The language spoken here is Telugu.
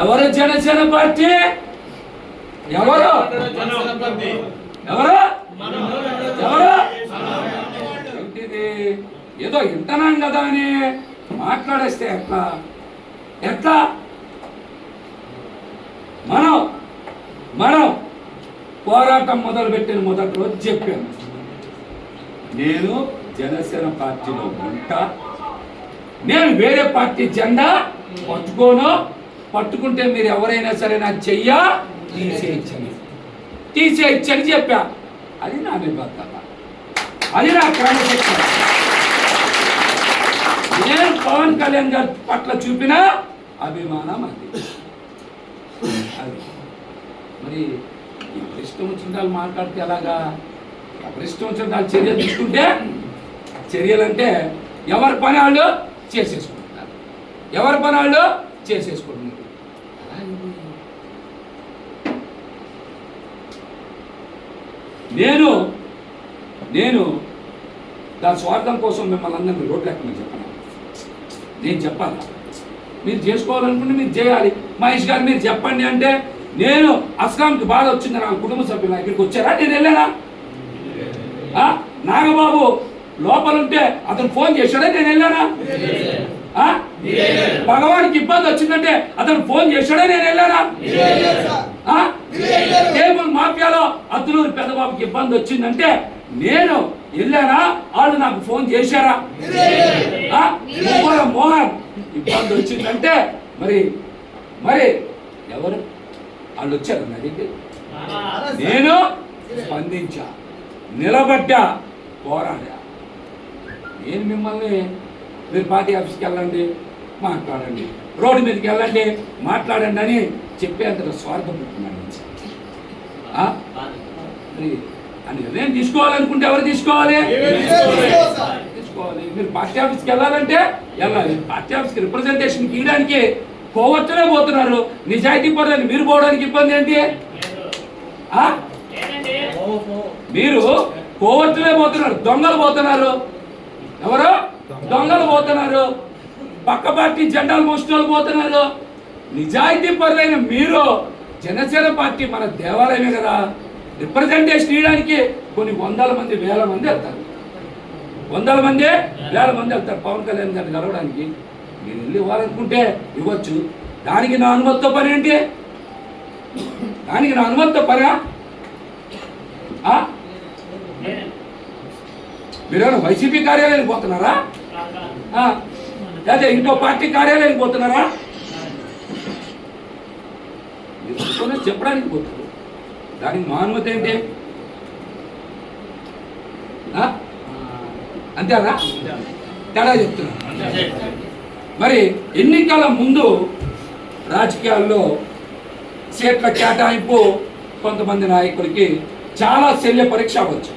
ఎవరు జనసేన పార్టీ? ఎవరు? ఎవరు? ఎవరు? ఏంటిది? ఏదో వింటున్నాం కదా అని మాట్లాడేస్తే ఎట్లా? ఎట్లా? మనం మనం పోరాటం మొదలుపెట్టిన మొదటి రోజు చెప్పాను. నేను జనసేన పార్టీలో ఉంటా. నేను వేరే పార్టీ జెండా పట్టుకోను. పట్టుకుంటే మీరు ఎవరైనా సరే నా చెయ్య? తీసేయచ్చని. తీసేయచ్చని చెప్పా. అది నా నిబద్ధత. అది నా క్రమశిక్షణ నేను పవన్ కళ్యాణ్ గారి పట్ల చూపిన అభిమానం అది. అది. మరి ఎవరిష్టం వచ్చిన వాళ్ళు మాట్లాడితే ఎలాగా? ఎవరిష్టం వచ్చిన వాళ్ళు చర్యలు తీసుకుంటే చర్యలు అంటే ఎవరి పని వాళ్ళు చేసేసుకుంటున్నారు ఎవరి పని వాళ్ళు చేసేసుకుంటున్నారు నేను నేను దాని స్వార్థం కోసం మిమ్మల్ని అందరినీ రోడ్లు ఎక్కమని చెప్పాను. నేను చెప్పాలి? మీరు చేసుకోవాలనుకుంటే మీరు చేయాలి. మహేష్ గారు మీరు చెప్పండి అంటే నేను అస్లాంకి బాధ వచ్చింది నా కుటుంబ సభ్యులు ఇక్కడికి వచ్చారా? నేను వెళ్ళానా? నాగబాబు లోపల ఉంటే అతను ఫోన్ చేశాడా? నేను వెళ్ళానా? భగవానికి ఇబ్బంది వచ్చిందంటే అతను ఫోన్ చేశాడే? నేను వెళ్ళానా? ఆ? కేబుల్ మాఫియాలో అతను పెద్దబాబుకి ఇబ్బంది వచ్చిందంటే నేను వెళ్ళానా? వాళ్ళు నాకు ఫోన్ చేశారా? మోహన్? ఇబ్బంది వచ్చిందంటే మరి మరి ఎవరు? వాళ్ళు వచ్చారు నా దగ్గర నేను స్పందించా నిలబడ్డా పోరాడా. నేను మిమ్మల్ని మీరు పార్టీ ఆఫీస్కి వెళ్ళండి మాట్లాడండి. రోడ్డు మీదకి వెళ్ళండి మాట్లాడండి అని చెప్పేంత స్వార్థం? మరి ఆ నిర్ణయం తీసుకోవాలనుకుంటే ఎవరు తీసుకోవాలి? తీసుకోవాలి? మీరు పార్టీ ఆఫీస్కి వెళ్ళాలంటే వెళ్ళాలి. పార్టీ ఆఫీస్కి రిప్రజెంటేషన్ ఇవ్వడానికి కోవచ్చనే పోతున్నారు. నిజాయితీ పరులని మీరు పోవడానికి ఇబ్బంది ఏంటి? ఆ? మీరు కోవచ్చనే పోతున్నారు. దొంగలు పోతున్నారు. ఎవరు? దొంగలు పోతున్నారు. పక్క పార్టీ జెండాలు మోసిన పోతున్నారు. నిజాయితీ పరులైన మీరు జనసేన పార్టీ మన దేవాలయమే కదా. రిప్రజెంటేషన్ ఇవ్వడానికి కొన్ని వందల మంది వేల మంది వెళ్తారు. వందల మంది వేల మంది వెళ్తారు. పవన్ కళ్యాణ్ గారిని కలవడానికి. మీరు వెళ్ళి ఇవ్వాలనుకుంటే ఇవ్వచ్చు. దానికి నా అనుమతితో పని ఏంటి? దానికి నా అనుమతితో పనా? ఆ? మీరేమైనా వైసీపీ కార్యాలయానికి పోతున్నారా? అదే ఇంకో పార్టీ కార్యాలయానికి పోతున్నారా? చెప్పడానికి పోతున్నారు. దానికి మానవత ఏంటి? అంతేరా అంతేనా తేడా చెప్తున్నా. మరి ఎన్నికల ముందు రాజకీయాల్లో సీట్ల కేటాయింపు కొంతమంది నాయకులకి చాలా శల్య పరీక్ష అవ్వచ్చు.